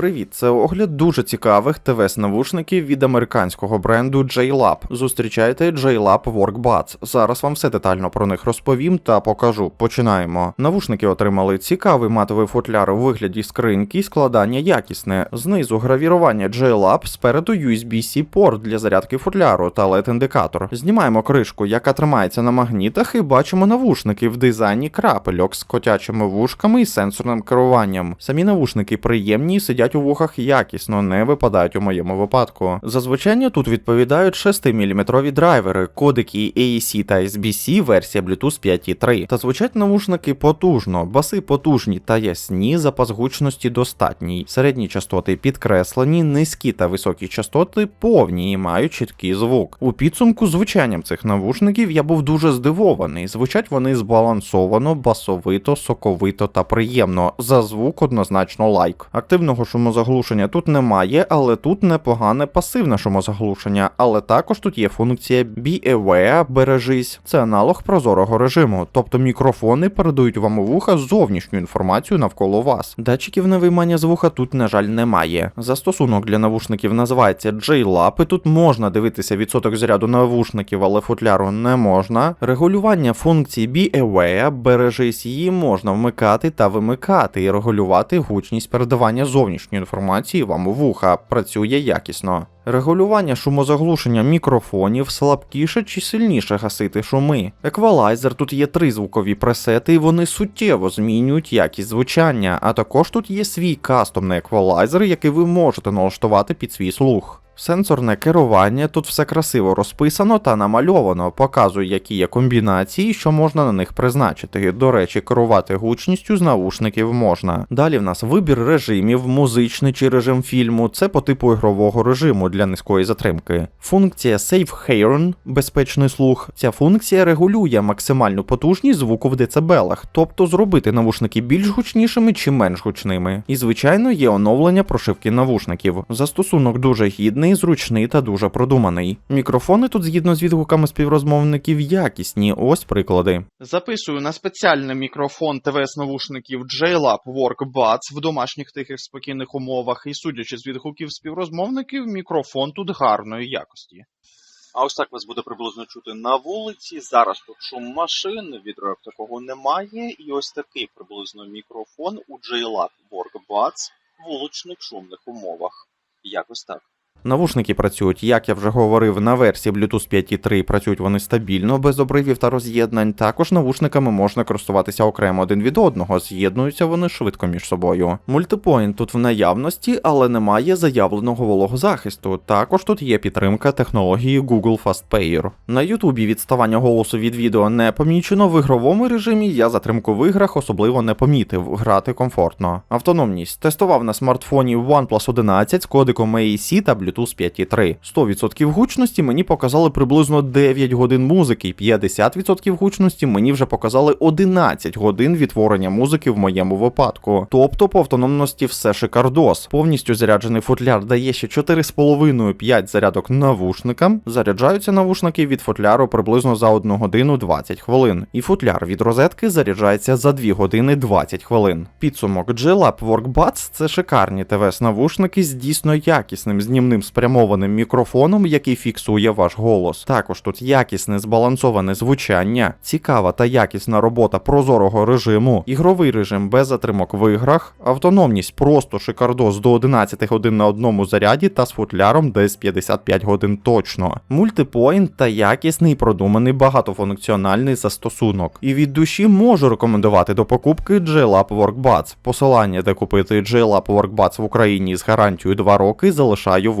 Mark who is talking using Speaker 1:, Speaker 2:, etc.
Speaker 1: Привіт, це огляд дуже цікавих ТВС-навушників від американського бренду JLab. Зустрічайте JLab WorkBuds. Зараз вам все детально про них розповім та покажу. Починаємо. Навушники отримали цікавий матовий футляр у вигляді скриньки, складання якісне. Знизу гравірування JLab, спереду USB-C порт для зарядки футляру та LED-індикатор. Знімаємо кришку, яка тримається на магнітах, і бачимо навушники в дизайні крапельок з котячими вушками і сенсорним керуванням. Самі навушники приємні і сидять у вухах якісно, не випадають у моєму випадку. Зазвичай тут відповідають 6-мм драйвери, кодики AAC та SBC, версія Bluetooth 5.3. Та звучать навушники потужно, баси потужні та ясні, запас гучності достатній. Середні частоти підкреслені, низькі та високі частоти повні і мають чіткий звук. У підсумку звучанням цих навушників я був дуже здивований. Звучать вони збалансовано, басовито, соковито та приємно. За звук однозначно лайк. Активного шумозаглушення тут немає, але тут непогане пасивне шумозаглушення. Але також тут є функція Be Aware, бережись. Це аналог прозорого режиму, тобто мікрофони передають вам у вуха зовнішню інформацію навколо вас. Датчиків на виймання звука тут, на жаль, немає. Застосунок для навушників називається J-Lap, і тут можна дивитися відсоток заряду навушників, але футляру не можна. Регулювання функції Be Aware, бережись її можна вмикати та вимикати і регулювати гучність передавання зовнішньої інформації вам у вуха. Працює якісно. Регулювання шумозаглушення мікрофонів слабкіше чи сильніше гасити шуми. Еквалайзер тут є три звукові пресети, і вони суттєво змінюють якість звучання, а також тут є свій кастомний еквалайзер, який ви можете налаштувати під свій слух. Сенсорне керування тут все красиво розписано та намальовано, показує, які є комбінації, що можна на них призначити. До речі, керувати гучністю з наушників можна. Далі в нас вибір режимів, музичний чи режим фільму, це по типу ігрового режиму для низької затримки. Функція Safe Hearing – безпечний слух. Ця функція регулює максимальну потужність звуку в децибелах, тобто зробити навушники більш гучнішими чи менш гучними. І звичайно є оновлення прошивки навушників. Застосунок дуже гідний, зручний та дуже продуманий. Мікрофони тут, згідно з відгуками співрозмовників, якісні. Ось приклади. Записую на спеціальний мікрофон ТВС навушників JLab WorkBuds в домашніх тихих спокійних умовах, і судячи з відгуків співрозмовників, мікрофон тут гарної якості.
Speaker 2: А ось так вас буде приблизно чути на вулиці. Зараз тут шум машин, вітру такого немає. І ось такий приблизно мікрофон у JLab WorkBuds в вуличних шумних умовах. Якось так.
Speaker 1: Навушники працюють, як я вже говорив, на версії Bluetooth 5.3 працюють вони стабільно, без обривів та роз'єднань. Також навушниками можна користуватися окремо один від одного, з'єднуються вони швидко між собою. Мультипоінт тут в наявності, але немає заявленого вологозахисту. Також тут є підтримка технології Google Fast Pair. На Ютубі відставання голосу від відео не помічено. В ігровому режимі я затримку в іграх особливо не помітив. Грати комфортно. Автономність тестував на смартфоні OnePlus 11 з кодиком AAC та Bluetooth 5.3. 100% гучності мені показали приблизно 9 годин музики, і 50% гучності мені вже показали 11 годин відтворення музики в моєму випадку. Тобто по автономності все шикардос. Повністю заряджений футляр дає ще 4,5-5 зарядок навушникам. Заряджаються навушники від футляру приблизно за 1 годину 20 хвилин. І футляр від розетки заряджається за 2 години 20 хвилин. Підсумок G-Lab WorkBuds – це шикарні ТВС-навушники з дійсно якісним знімним спрямованим мікрофоном, який фіксує ваш голос. Також тут якісне збалансоване звучання, цікава та якісна робота прозорого режиму, ігровий режим без затримок в іграх, автономність просто шикардос до 11 годин на одному заряді та з футляром десь 55 годин точно. Мультипоінт та якісний продуманий багатофункціональний застосунок. І від душі можу рекомендувати до покупки JLab WorkBuds. Посилання, де купити JLab WorkBuds в Україні з гарантією 2 роки, залишаю в